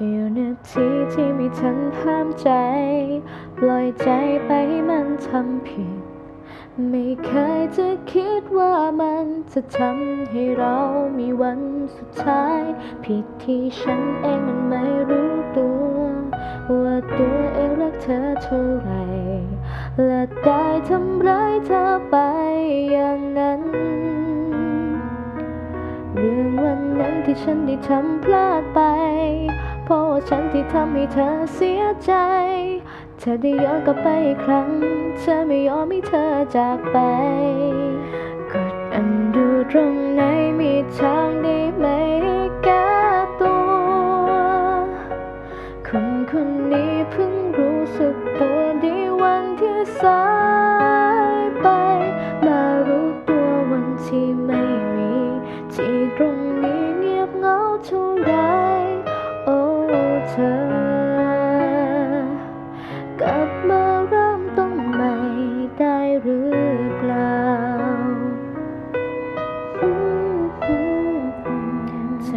ค่เสี้ยวนาทีที่ไม่ทันห้ามใจ ปล่อยใจไปมันทำผิด ไม่เคยจะคิดว่ามันจะทำให้เรามีวันสุดท้าย ผิดที่ฉันเองมันไม่รู้ตัว ว่าตัวเองรักเธอเท่าไหรและได้ทำร้ายเธอไปอย่างนั้นเรื่องวันนั้นที่ฉันได้ทำพลาดไป ราะว่าฉันที่ทำให้เธอเสียใจ เธอได้ย้อนกลับไปอีกครั้ง เธอไม่ยอมให้เธอจากไป กดอันดูตรงไหนมีทางได้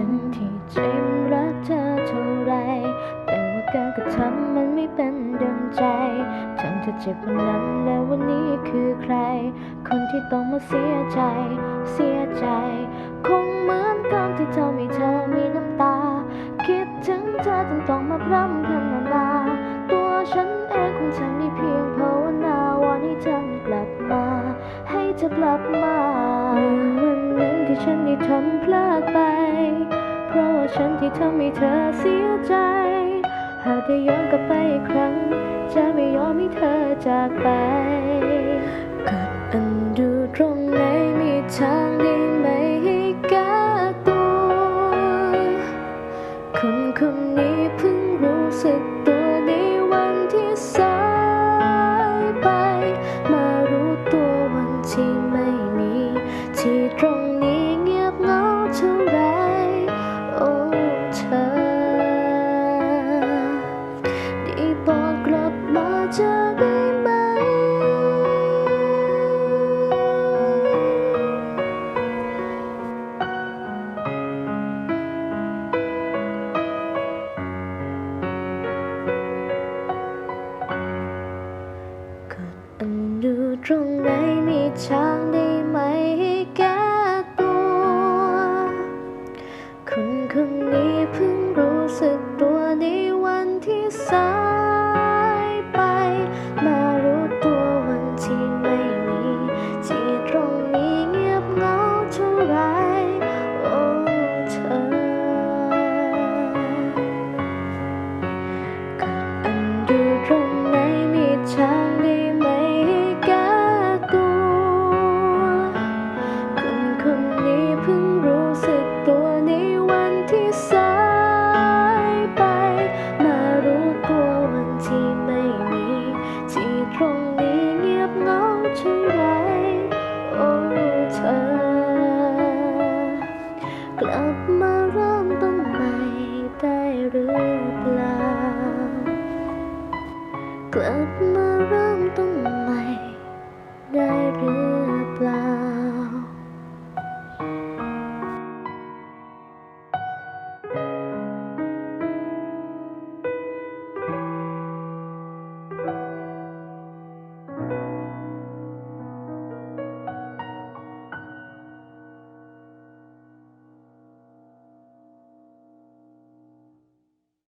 นที่จมันรักเธอเท่าไร แต่ว่าการกระทำมันไม่เป็นดังใจทำเธอเจ็บวันนั้นแล้ววันนี้คือใคร คนที่ต้องมาเสียใจ เสียใจ คงเหมือนตอนที่เธอไม่เธอมีน้ำตา คิดถึงเธอจนต้องมาพร่ำพรรณนา ตัวฉันเองคงทำได้เพียงภาวนาวันให้เธอกลับมา ให้เธอกลับมาเรื่อน ที่ฉันได้ทำพลาดไป เพราะว่าฉันที่ทำให้เธอเสียใจ หากได้ย้อนกลับไปอีกครั้ง จะไม่ยอมให้เธอจากไปกดอันดูตรงไหนมีทางได้ไหมให้แก้ตัว คนคนนี้เพิ่งรู้สึกตัวในวันที่สายไป มารู้ตัววันที่ไม่มีที่ตรง รงไหนมีทาง เหงาเท่าไรโอ้เธอกลับมาเริ่มต้นใหม่ได้หรือเปล่า